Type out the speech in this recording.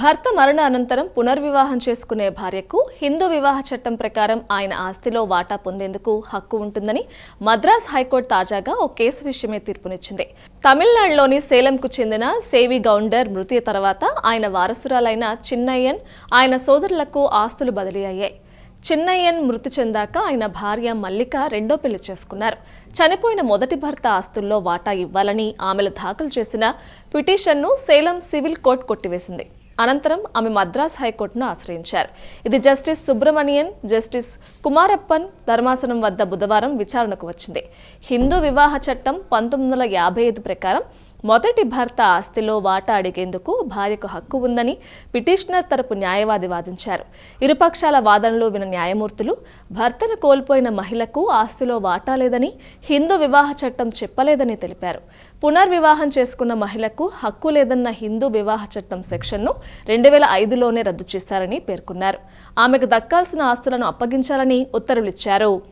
భర్త మరణ అనంతరం పునర్వివాహం చేసుకునే భార్యకు హిందూ వివాహ చట్టం ప్రకారం ఆయన ఆస్తిలో వాటా పొందేందుకు హక్కు ఉంటుందని మద్రాస్ హైకోర్టు తాజాగా ఓ కేసు విషయమే తీర్పునిచ్చింది. తమిళనాడులోని సేలంకు చెందిన సేవి గౌండర్ మృతి తర్వాత ఆయన వారసురాలైన చిన్నయ్యన్ ఆయన సోదరులకు ఆస్తులు బదిలీ అయ్యాయి. చిన్నయ్యన్ మృతి చెందాక ఆయన భార్య మల్లిక రెండో పెళ్ళి చేసుకున్నారు. చనిపోయిన మొదటి భర్త ఆస్తుల్లో వాటా ఇవ్వాలని ఆమెలు దాఖలు చేసిన పిటిషన్ను సేలం సివిల్ కోర్టు కొట్టివేసింది. అనంతరం ఆమె మద్రాస్ హైకోర్టును ఆశ్రయించారు. ఇది జస్టిస్ సుబ్రమణియన్ జస్టిస్ కుమారప్పన్ ధర్మాసనం వద్ద బుధవారం విచారణకు వచ్చింది. హిందూ వివాహ చట్టం పంతొమ్మిది వందల యాభై ఐదు ప్రకారం మొదటి భర్త ఆస్తిలో వాటా అడిగేందుకు భార్యకు హక్కు ఉందని పిటిషనర్ తరపు న్యాయవాది వాదించారు. ఇరుపక్షాల వాదనలు విన న్యాయమూర్తులు భర్తను కోల్పోయిన మహిళకు ఆస్తిలో వాటా లేదని హిందూ వివాహ చట్టం చెప్పలేదని తెలిపారు. పునర్వివాహం చేసుకున్న మహిళకు హక్కు లేదన్న హిందూ వివాహ చట్టం సెక్షన్ను రెండు వేల ఐదులోనే రద్దు చేశారని పేర్కొన్నారు. ఆమెకు దక్కాల్సిన ఆస్తులను అప్పగించాలని ఉత్తర్వులిచ్చారు.